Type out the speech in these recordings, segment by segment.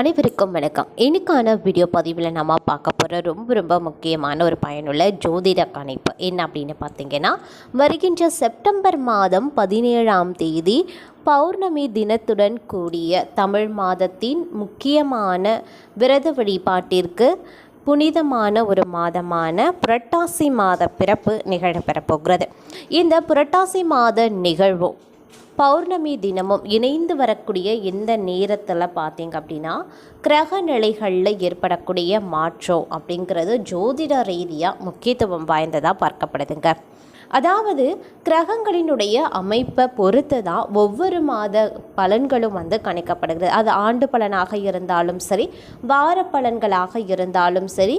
அனைவருக்கும் வணக்கம். இன்னைக்கான வீடியோ பதிவில் நம்ம பார்க்க போகிற ரொம்ப ரொம்ப முக்கியமான ஒரு பயனுள்ள ஜோதிட கணிப்பு என்ன அப்படின்னு பார்த்தீங்கன்னா வருகின்ற செப்டம்பர் மாதம் பதினேழாம் தேதி பௌர்ணமி தினத்துடன் கூடிய தமிழ் மாதத்தின் முக்கியமான விரத வழிபாட்டிற்கு புனிதமான ஒரு மாதமான புரட்டாசி மாத பிறப்பு நிகழப்பெறப் போகிறது. இந்த புரட்டாசி மாத நிகழ்வும் பௌர்ணமி தினமும் இணைந்து வரக்கூடிய இந்த நேரத்தில் பார்த்தீங்க அப்படின்னா கிரக நிலைகளில் ஏற்படக்கூடிய மாற்றம் அப்படிங்கிறது ஜோதிட ரீதியாக முக்கியத்துவம் வாய்ந்ததாக பார்க்கப்படுதுங்க. அதாவது கிரகங்களினுடைய அமைப்பை பொறுத்து தான் ஒவ்வொரு மாத பலன்களும் வந்து கணிக்கப்படுகிறது. அது ஆண்டு பலனாக இருந்தாலும் சரி வார பலன்களாக இருந்தாலும் சரி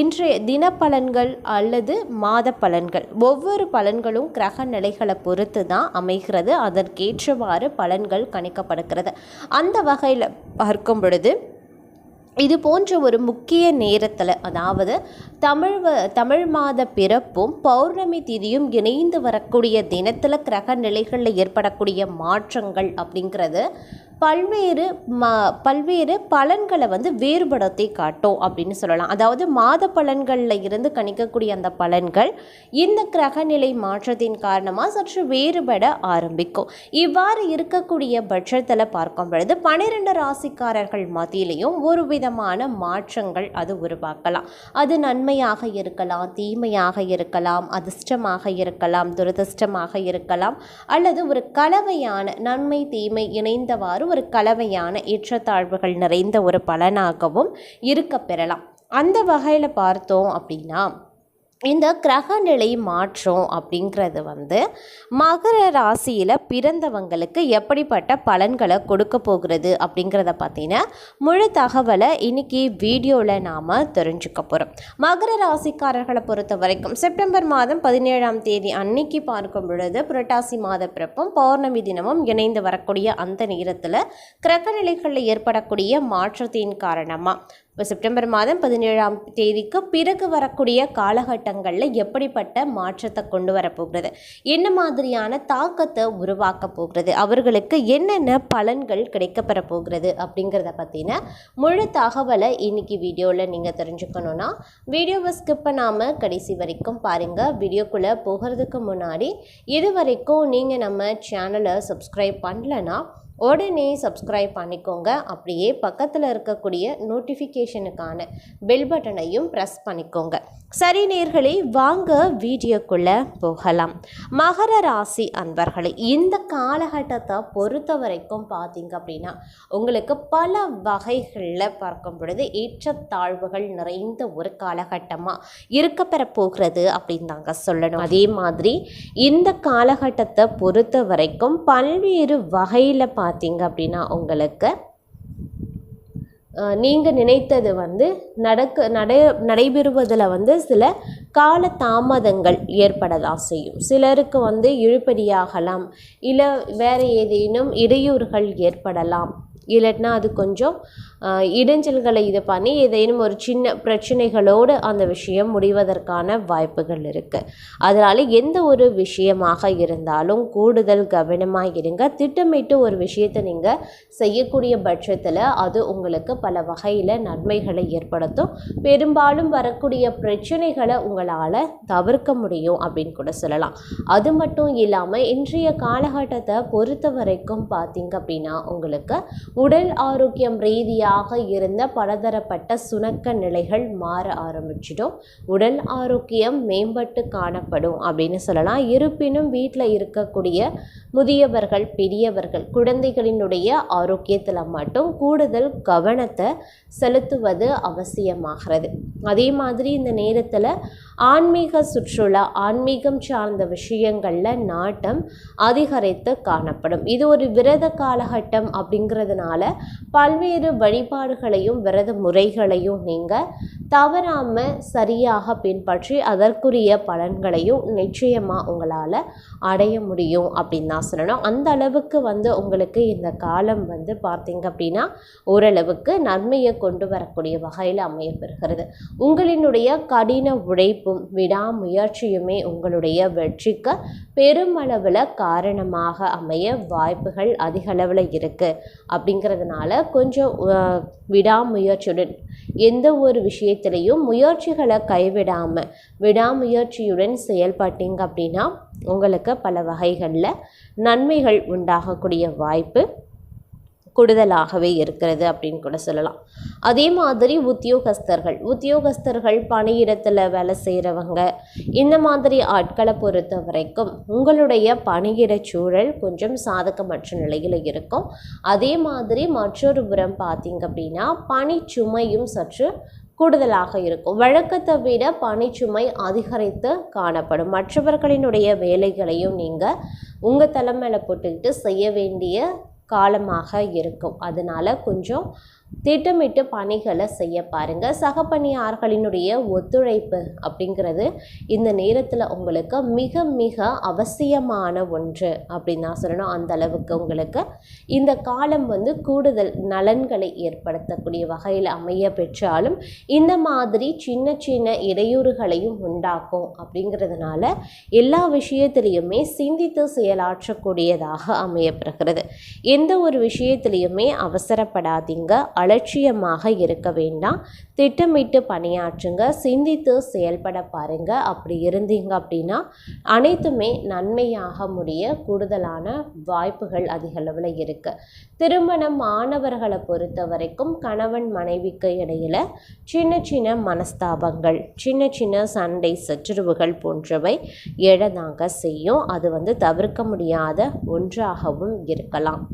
இன்றைய தின பலன்கள் அல்லது மாத பலன்கள் ஒவ்வொரு பலன்களும் கிரக நிலைகளை பொறுத்து தான் அமைகிறது. அதற்கேற்றவாறு பலன்கள் கணிக்கப்படுகிறது. அந்த வகையில் பார்க்கும் பொழுது இது போன்ற ஒரு முக்கிய நேரத்தில் அதாவது தமிழ் வ தமிழ் மாத பிறப்பும் பௌர்ணமி திதியும் இணைந்து வரக்கூடிய தினத்தில் கிரக நிலைகளில் ஏற்படக்கூடிய மாற்றங்கள் அப்படிங்கிறது பல்வேறு ம பல்வேறு பலன்களை வந்து வேறுபடத்தை காட்டும் அப்படின்னு சொல்லலாம். அதாவது மாத பலன்களில் இருந்து கணிக்கக்கூடிய அந்த பலன்கள் இந்த கிரகநிலை மாற்றத்தின் காரணமாக சற்று வேறுபட ஆரம்பிக்கும். இவ்வாறு இருக்கக்கூடிய பட்சத்தில் பார்க்கும் பொழுது பன்னிரெண்டு ராசிக்காரர்கள் மத்தியிலையும் ஒரு விதமான மாற்றங்கள் அது உருவாக்கலாம். அது நன்மையாக இருக்கலாம் தீமையாக இருக்கலாம் அதிர்ஷ்டமாக இருக்கலாம் துரதிர்ஷ்டமாக இருக்கலாம் அல்லது ஒரு கலவையான நன்மை தீமை இணைந்தவாறு ஒரு கலவையான ஏற்றத்தாழ்வுகள் நிறைந்த ஒரு பலனாகவும் இருக்க பெறலாம். அந்த வகையில் பார்த்தோம் அப்படின்னா இந்த கிரகநிலை மாற்றம் அப்படிங்கிறது வந்து மகர ராசியில் பிறந்தவங்களுக்கு எப்படிப்பட்ட பலன்களை கொடுக்க போகிறது அப்படிங்கிறத பார்த்தீங்கன்னா முழு தகவலை இன்னைக்கு வீடியோவில் நாம் தெரிஞ்சுக்க போகிறோம் மகர ராசிக்காரர்களை பொறுத்த வரைக்கும் செப்டம்பர் மாதம் பதினேழாம் தேதி அன்னைக்கு பார்க்கும் பொழுது புரட்டாசி மாத பிறப்பும் பௌர்ணமி தினமும் இணைந்து வரக்கூடிய அந்த நேரத்தில் கிரகநிலைகளில் ஏற்படக்கூடிய மாற்றத்தின் காரணமாக இப்போ செப்டம்பர் மாதம் பதினேழாம் தேதிக்கு பிறகு வரக்கூடிய காலகட்டங்களில் எப்படிப்பட்ட மாற்றத்தை கொண்டு வரப்போகிறது என்ன மாதிரியான தாக்கத்தை உருவாக்க போகிறது? அவர்களுக்கு என்னென்ன பலன்கள் கிடைக்கப்பெற போகிறது அப்படிங்கிறத பற்றின முழு தகவலை இன்னைக்கு வீடியோவில் நீங்கள் தெரிஞ்சுக்கணுன்னா வீடியோவை ஸ்கிப் பண்ணாமல் கடைசி வரைக்கும் பாருங்கள் வீடியோக்குள்ளே போகிறதுக்கு முன்னாடி இது வரைக்கும் நீங்கள் நம்ம சேனலை சப்ஸ்கிரைப் பண்ணலன்னா உடனே சப்ஸ்கிரைப் பண்ணிக்கோங்க. அப்படியே பக்கத்தில் இருக்கக்கூடிய நோட்டிஃபிகேஷனுக்கான பெல் பட்டனையும் ப்ரெஸ் பண்ணிக்கோங்க. சரி நேர்களே வாங்க வீடியோக்குள்ளே போகலாம். மகர ராசி அன்பர்களே இந்த காலகட்டத்தை பொறுத்த வரைக்கும் பார்த்தீங்க அப்படின்னா உங்களுக்கு பல வகைகளில் பார்க்கும் பொழுது ஏற்றத்தாழ்வுகள் நிறைந்த ஒரு காலகட்டமாக இருக்கப்பெற போகிறது அப்படின்னு தாங்க சொல்லணும். அதே மாதிரி இந்த காலகட்டத்தை பொறுத்த வரைக்கும் பல்வேறு வகையில் பார்த்தீங்க அப்படின்னா உங்களுக்கு நீங்கள் நினைத்தது வந்து நடக்க நடை நடைபெறுவதில் வந்து சில கால தாமதங்கள் ஏற்படதான் செய்யும். சிலருக்கு வந்து இழுபடியாகலாம் இல்லை வேறு ஏதேனும் இடையூறுகள் ஏற்படலாம். இல்லைன்னா அது கொஞ்சம் இடைஞ்சல்களை இது பண்ணி ஏதேனும் ஒரு சின்ன பிரச்சனைகளோடு அந்த விஷயம் முடிவதற்கான வாய்ப்புகள் இருக்குது அதனால் எந்த ஒரு விஷயமாக இருந்தாலும் கூடுதல் கவனமாக இருங்க. திட்டமிட்டு ஒரு விஷயத்தை நீங்கள் செய்யக்கூடிய பட்சத்தில் அது உங்களுக்கு பல வகையில் நன்மைகளை ஏற்படுத்தும். பெரும்பாலும் வரக்கூடிய பிரச்சனைகளை உங்களால் தவிர்க்க முடியும் அப்படின்னு கூட சொல்லலாம். அது மட்டும் இல்லாமல் இன்றைய காலகட்டத்தை பொறுத்த வரைக்கும் பார்த்தீங்க அப்படின்னா உங்களுக்கு உடல் ஆரோக்கியம் ரீதியாக இருந்த பலதரப்பட்ட சுணக்க நிலைகள் மாற ஆரம்பிச்சிடும். உடல் ஆரோக்கியம் மேம்பட்டு காணப்படும் அப்படின்னு சொல்லலாம். இருப்பினும் வீட்டில் இருக்கக்கூடிய முதியவர்கள் பெரியவர்கள் குழந்தைகளினுடைய ஆரோக்கியத்தில் மட்டும் கூடுதல் கவனத்தை செலுத்துவது அவசியமாகிறது. அதே மாதிரி இந்த நேரத்தில் ஆன்மீக சுற்றுலா ஆன்மீகம் சார்ந்த விஷயங்களில் நாட்டம் அதிகரித்து காணப்படும். இது ஒரு விரத காலகட்டம் அப்படிங்கிறதுனால பல்வேறு வழிபாடுகளையும் விரத முறைகளையும் நீங்கள் தவறாமல் சரியாக பின்பற்றி அதற்குரிய பலன்களையும் நிச்சயமாக உங்களால் அடைய முடியும் அப்படின்னு தான் சொல்லணும். அந்த அளவுக்கு வந்து உங்களுக்கு இந்த காலம் வந்து பார்த்தீங்க அப்படின்னா ஓரளவுக்கு நன்மையை கொண்டு வரக்கூடிய வகையில் அமையப்பெறுகிறது. உங்களினுடைய கடின உழைப்பும் விடாமுயற்சியுமே உங்களுடைய வெற்றிக்கு பெருமளவில் காரணமாக அமைய வாய்ப்புகள் அதிக அளவில் இருக்குது அப்படிங்கிறதுனால கொஞ்சம் விடாமுயற்சியுடன் எந்த ஒரு விஷயத்திலையும் முயற்சிகளை கைவிடாமல் விடாமுயற்சியுடன் செயல்பட்டீங்க அப்படின்னா உங்களுக்கு பல வகைகளில் நன்மைகள் உண்டாகக்கூடிய வாய்ப்பு கூடுதலாகவே இருக்கிறது அப்படின்னு கூட சொல்லலாம். அதே மாதிரி உத்தியோகஸ்தர்கள் உத்தியோகஸ்தர்கள் பணியிடத்தில் வேலை செய்கிறவங்க இந்த மாதிரி ஆட்களை பொறுத்த வரைக்கும் உங்களுடைய பணியிட சூழல் கொஞ்சம் சாதகமற்ற நிலையில் இருக்கும். அதே மாதிரி மற்றொரு புறம் பார்த்தீங்க அப்படின்னா பணிச்சுமையும் சற்று கூடுதலாக இருக்கும். வழக்கத்தை விட பணிச்சுமை அதிகரித்து காணப்படும். மற்றவர்களினுடைய வேலைகளையும் நீங்கள் உங்கள் தலைமையில போட்டுக்கிட்டு செய்ய வேண்டிய காலமாக இருக்கும். அதனால கொஞ்சம் திட்டமிட்டு பணிகளை செய்ய பாருங்க. சக பணியாளர்களினுடைய ஒத்துழைப்பு அப்படிங்கிறது இந்த நேரத்தில் உங்களுக்கு மிக மிக அவசியமான ஒன்று அப்படின்னு தான் சொல்லணும். அந்த அளவுக்கு உங்களுக்கு இந்த காலம் வந்து கூடுதல் நலன்களை ஏற்படுத்தக்கூடிய வகையில் அமைய பெற்றாலும் இந்த மாதிரி சின்ன சின்ன இடையூறுகளையும் உண்டாக்கும் அப்படிங்கிறதுனால எல்லா விஷயத்திலையுமே சிந்தித்து செயலாற்றக்கூடியதாக அமையப்படுகிறது எந்த ஒரு விஷயத்திலையுமே அவசரப்படாதீங்க. அலட்சியமாக இருக்க வேண்டாம். திட்டமிட்டு பணியாற்றுங்க. சிந்தித்து செயல்பட பாருங்க. அப்படி இருந்தீங்க அப்படின்னா அனைத்துமே நன்மையாக முடிய கூடுதலான வாய்ப்புகள் அதிகளவில் இருக்குது இருக்கு. திருமணம் மாணவர்களை பொறுத்த வரைக்கும் கணவன் மனைவிக்கு இடையில் சின்ன சின்ன மனஸ்தாபங்கள் சின்ன சின்ன சண்டை சச்சரவுகள் போன்றவை எழதாங்க செய்யும். அது வந்து தவிர்க்க முடியாத ஒன்றாகவும் இருக்கலாம்.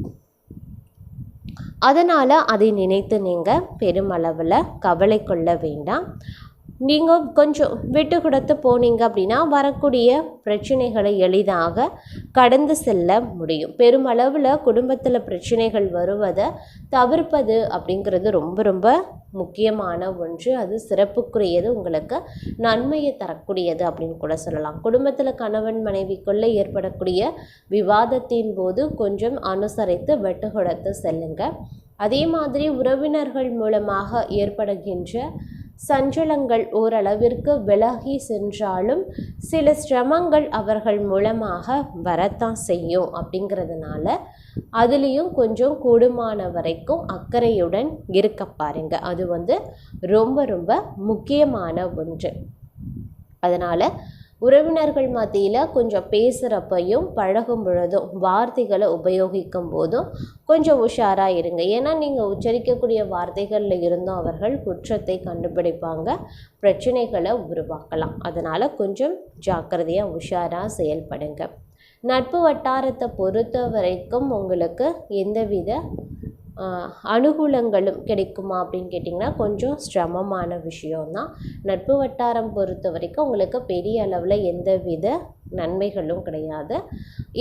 அதனால் அதை நினைத்து நீங்கள் பெருமளவில் கவலை கொள்ள வேண்டாம். நீங்கள் கொஞ்சம் விட்டு கொடுத்து போனீங்க அப்படின்னா வரக்கூடிய பிரச்சனைகளை எளிதாக கடந்து செல்ல முடியும். பெருமளவில் குடும்பத்தில் பிரச்சனைகள் வருவதை தவிர்ப்பது அப்படிங்கிறது ரொம்ப ரொம்ப முக்கியமான ஒன்று. அது சிறப்புக்குரியது உங்களுக்கு நன்மையை தரக்கூடியது அப்படின்னு கூட சொல்லலாம். குடும்பத்தில் கணவன் மனைவிக்குள்ளே ஏற்படக்கூடிய விவாதத்தின் போது கொஞ்சம் அனுசரித்து வெட்டு கொடுத்து செல்லுங்கள் அதே மாதிரி உறவினர்கள் மூலமாக ஏற்படுகின்ற சஞ்சலங்கள் ஓரளவிற்கு விலகி சென்றாலும் சில சிரமங்கள் அவர்கள் மூலமாக வரத்தான் செய்யும் அப்படிங்கிறதுனால அதுலேயும் கொஞ்சம் கூடுமான வரைக்கும் அக்கறையுடன் இருக்க பாருங்க. அது வந்து ரொம்ப ரொம்ப முக்கியமான ஒன்று. அதனால் உறவினர்கள் மத்தியில் கொஞ்சம் பேசுகிறப்பையும் பழகும் பொழுதும் வார்த்தைகளை உபயோகிக்கும் போதும் கொஞ்சம் உஷாராக இருங்க. ஏன்னா நீங்கள் உச்சரிக்கக்கூடிய வார்த்தைகளில் இருந்தும் அவர்கள் குற்றத்தை கண்டுபிடிப்பாங்க பிரச்சனைகளை உருவாக்கலாம். அதனால் கொஞ்சம் ஜாக்கிரதையாக உஷாராக செயல்படுங்க. நட்பு வட்டாரத்தை பொறுத்த வரைக்கும் உங்களுக்கு எந்தவித அனுகூலங்களும் கிடைக்குமா அப்படின்னு கேட்டிங்கன்னா கொஞ்சம் சிரமமான விஷயம்தான். நட்பு வட்டாரம் பொறுத்த வரைக்கும் உங்களுக்கு பெரிய அளவில் எந்தவித நன்மைகளும் கிடையாது.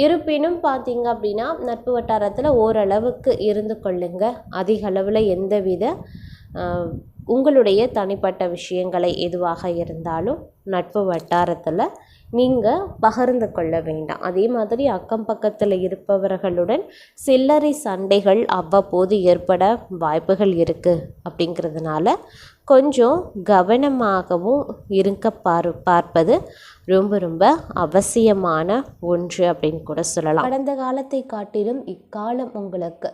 இருப்பினும் பார்த்தீங்க அப்படின்னா நட்பு வட்டாரத்தில் ஓரளவுக்கு இருந்து கொள்ளுங்க. அதிக அளவில் எந்தவித உங்களுடைய தனிப்பட்ட விஷயங்களை எதுவாக இருந்தாலும் நட்பு வட்டாரத்தில் நீங்கள் பகிர்ந்து கொள்ள வேண்டாம். அதே மாதிரி அக்கம் பக்கத்தில் இருப்பவர்களுடன் சில்லறை சண்டைகள் அவ்வப்போது ஏற்பட வாய்ப்புகள் இருக்குது அப்படிங்கிறதுனால கொஞ்சம் கவனமாகவும் இருக்க பார் பார்ப்பது ரொம்ப ரொம்ப அவசியமான ஒன்று அப்படின்னு கூட சொல்லலாம். கடந்த காலத்தை காட்டிலும் இக்காலம் உங்களுக்கு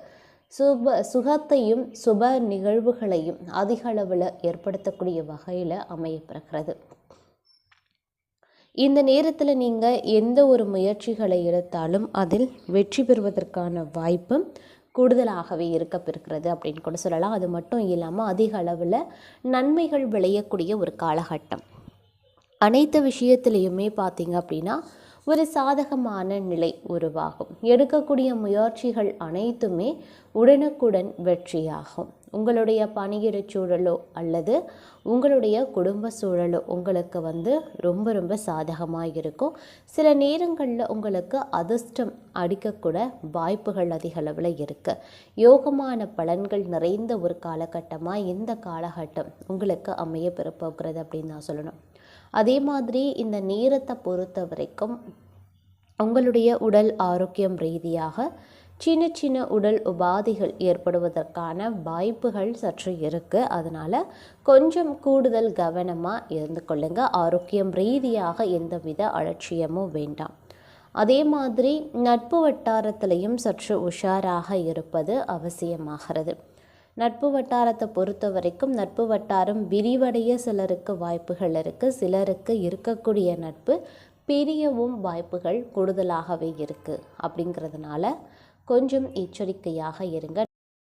சுப சுகத்தையும் சுப நிகழ்வுகளையும் அதிக அளவில் ஏற்படுத்தக்கூடிய வகையில் அமையப்பெறுகிறது இந்த நேரத்தில் நீங்கள் எந்த ஒரு முயற்சிகளை எடுத்தாலும் அதில் வெற்றி பெறுவதற்கான வாய்ப்பு கூடுதலாகவே இருக்கப்பெறுகிறது அப்படின்னு கூட சொல்லலாம். அது மட்டும் இல்லாமல் அதிக அளவில் நன்மைகள் விளையக்கூடிய ஒரு காலகட்டம். அனைத்து விஷயத்துலேயுமே பார்த்தீங்க அப்படின்னா ஒரு சாதகமான நிலை உருவாகும். எடுக்கக்கூடிய முயற்சிகள் அனைத்துமே உடனுக்குடன் வெற்றியாகும். உங்களுடைய பணியிட சூழலோ அல்லது உங்களுடைய குடும்ப சூழலோ உங்களுக்கு வந்து ரொம்ப ரொம்ப சாதகமாக இருக்கும். சில நேரங்களில் உங்களுக்கு அதிர்ஷ்டம் அடிக்கக்கூட வாய்ப்புகள் அதிக அளவில் இருக்குது யோகமான பலன்கள் நிறைந்த ஒரு காலகட்டமாக இந்த காலகட்டம் உங்களுக்கு அமைய பெறப்போகிறது அப்படின்னு நான் சொல்லணும். அதே மாதிரி இந்த நேரத்தை பொறுத்த வரைக்கும் உங்களுடைய உடல் ஆரோக்கியம் ரீதியாக சின்ன சின்ன உடல் உபாதைகள் ஏற்படுவதற்கான வாய்ப்புகள் சற்று இருக்குது அதனால் கொஞ்சம் கூடுதல் கவனமாக இருந்து கொள்ளுங்கள் ஆரோக்கியம் ரீதியாக எந்தவித அலட்சியமும் வேண்டாம். அதே மாதிரி நட்பு வட்டாரத்திலையும் சற்று உஷாராக இருப்பது அவசியமாகிறது. நட்பு வட்டாரத்தை பொறுத்த வரைக்கும் நட்பு வட்டாரம் விரிவடைய சிலருக்கு வாய்ப்புகள் இருக்குது சிலருக்கு இருக்கக்கூடிய நட்பு பிரியவும் வாய்ப்புகள் கூடுதலாகவே இருக்குது அப்படிங்கிறதுனால கொஞ்சம் எச்சரிக்கையாக இருங்க.